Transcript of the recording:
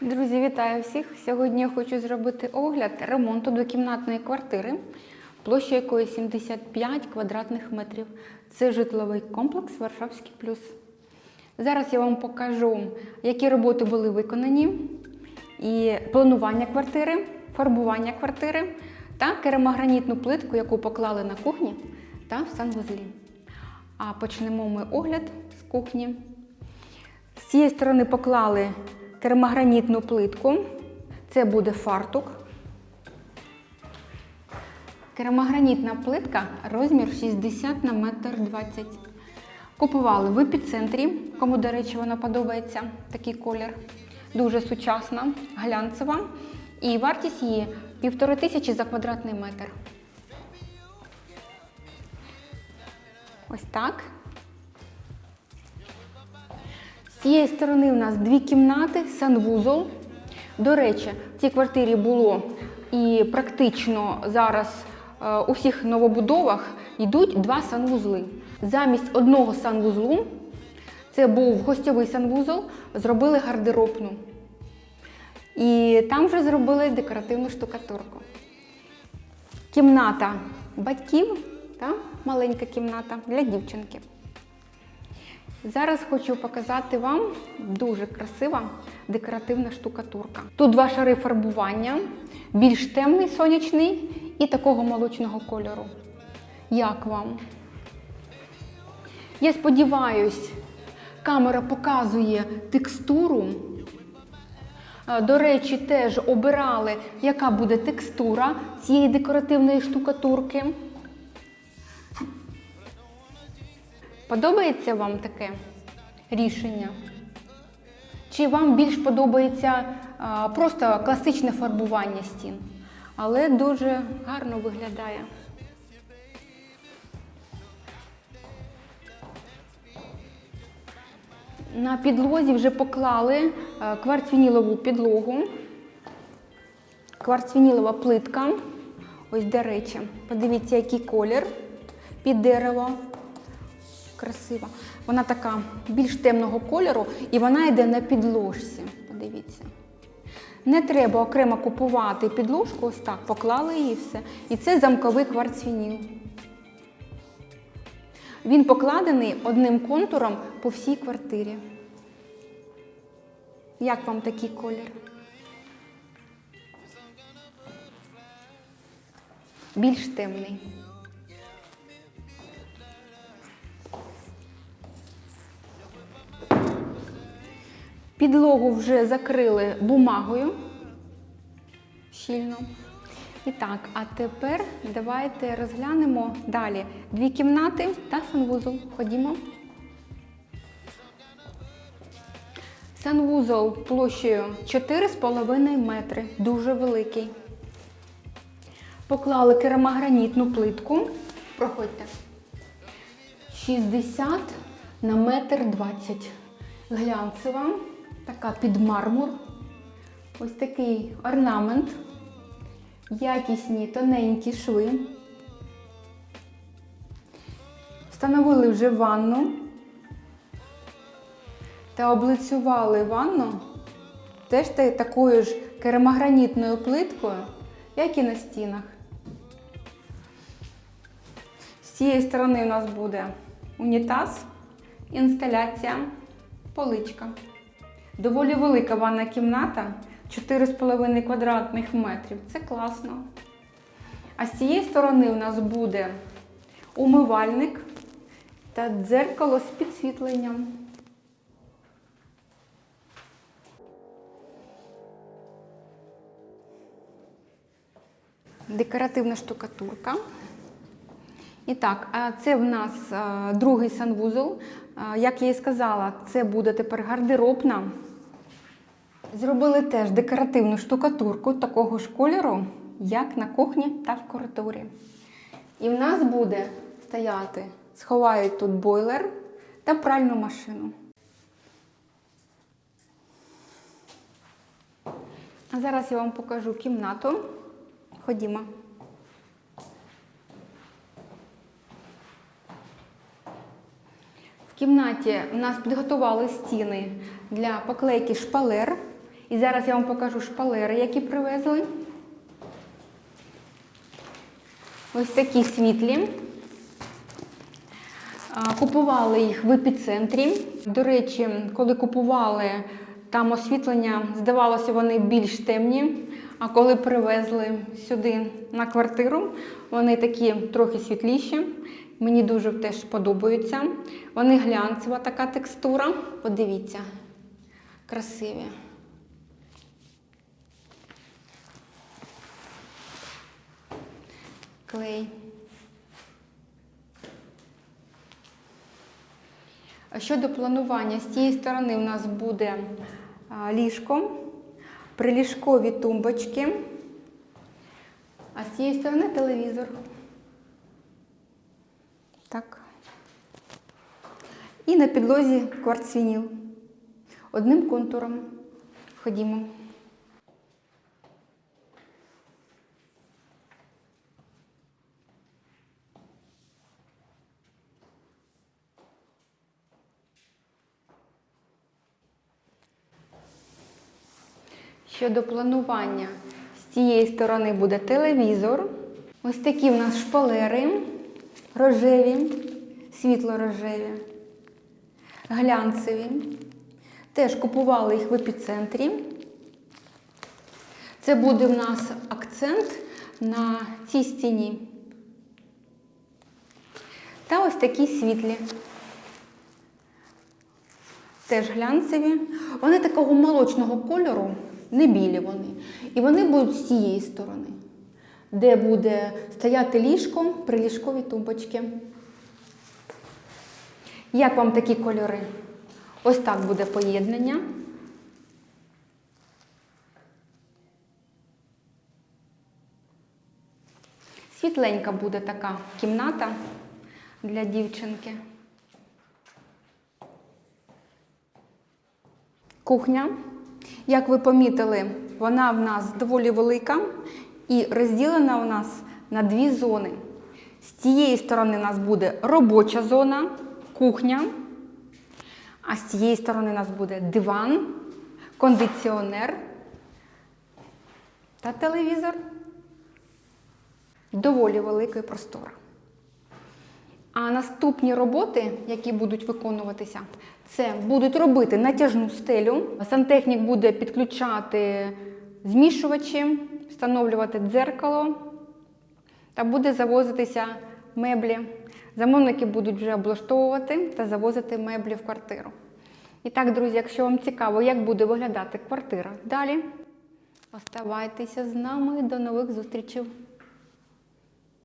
Друзі, вітаю всіх! Сьогодні я хочу зробити огляд ремонту двокімнатної квартири, площа якої 75 квадратних метрів. Це житловий комплекс Варшавський плюс. Зараз я вам покажу, які роботи були виконані, і планування квартири, фарбування квартири та керамогранітну плитку, яку поклали на кухні та в санвузлі. А почнемо ми огляд з кухні. З цієї сторони поклали керамогранітну плитку. Це буде фартук. Керамогранітна плитка розмір 60 на 1,20 м. Купували в епіцентрі, кому, до речі, вона подобається такий колір. Дуже сучасна, глянцева. І вартість її півтори тисячі за квадратний метр. Ось так. З цієї сторони у нас дві кімнати, санвузол. До речі, в цій квартирі було і практично зараз е, у всіх новобудовах йдуть два санвузли. Замість одного санвузлу, це був гостьовий санвузол, зробили гардеробну. І там вже зробили декоративну штукатурку. Кімната батьків, та? маленька кімната для дівчинки. Зараз хочу показати вам дуже красива декоративна штукатурка. Тут два шари фарбування, більш темний сонячний і такого молочного кольору. Як вам? Я сподіваюсь, камера показує текстуру. Е, До речі, теж обирали, яка буде текстура цієї декоративної штукатурки. Подобається вам таке рішення? Чи вам більш подобається а, просто класичне фарбування стін? Але дуже гарно виглядає. На підлозі вже поклали е, кварцвінілову підлогу, кварцвінілова плитка. Ось, до речі, подивіться, який колір під дерево красива. Вона така більш темного кольору і вона йде на підложці. Подивіться. Не треба окремо купувати підложку, ось так, поклали її все. І це замковий кварцвініл. Він покладений одним контуром по всій квартирі. Як вам такий колір? Більш темний. Підлогу вже закрили бумагою щільно. І так, а тепер давайте розглянемо далі дві кімнати та санвузол. Ходімо. Санвузол площею 4,5 метри, дуже великий. Поклали керамогранітну плитку. Проходьте. 60 на метр 20. Глянцева, така під мармур. Ось такий орнамент. Якісні тоненькі шви. Встановили вже ванну та облицювали ванну теж такою ж керамогранітною плиткою, як і на стінах. З цієї сторони у нас буде унітаз, інсталяція, поличка. Доволі велика ванна кімната, 4,5 квадратних метрів. Це класно. А з цієї сторони у нас буде умивальник та дзеркало з підсвітленням. Декоративна штукатурка. І так, це в нас другий санвузол. Як я і сказала, це буде тепер гардеробна. Зробили теж декоративну штукатурку такого ж кольору, як на кухні та в коридорі. І в нас буде стояти, сховають тут бойлер та пральну машину. А зараз я вам покажу кімнату. Ходімо. В кімнаті у нас підготували стіни для поклейки шпалер І зараз я вам покажу шпалери, які привезли. Ось такі світлі. Купували їх в епіцентрі. До речі, коли купували, там освітлення, здавалося, вони більш темні. А коли привезли сюди на квартиру, вони такі трохи світліші. Мені дуже теж подобаються. Вони глянцева така текстура. Подивіться, красиві. Клей. Щодо планування, з цієї сторони у нас буде ліжко, приліжкові тумбочки, а з цієї сторони телевізор. Так. І на підлозі кварцвініл. Одним контуром. Ходімо. Щодо планування, з цієї сторони буде телевізор. Ось такі в нас шпалери рожеві, світло-рожеві, глянцеві. Теж купували їх в епіцентрі. Це буде в нас акцент на цій стіні. Та ось такі світлі. Теж глянцеві. Вони такого молочного кольору, не білі вони. І вони будуть з цієї сторони, де буде стояти ліжко, приліжкові тумбочки. Як вам такі кольори? Ось так буде поєднання. Світленька буде така кімната для дівчинки. Кухня. Як ви помітили, вона в нас доволі велика і розділена у нас на дві зони. З цієї сторони у нас буде робоча зона, кухня, а з цієї сторони у нас буде диван, кондиціонер та телевізор. Доволі великий простор. А наступні роботи, які будуть виконуватися, це будуть робити натяжну стелю. Сантехнік буде підключати змішувачі, встановлювати дзеркало та буде завозитися меблі. Замовники будуть вже облаштовувати та завозити меблі в квартиру. І так, друзі, якщо вам цікаво, як буде виглядати квартира далі, оставайтеся з нами. До нових зустрічей!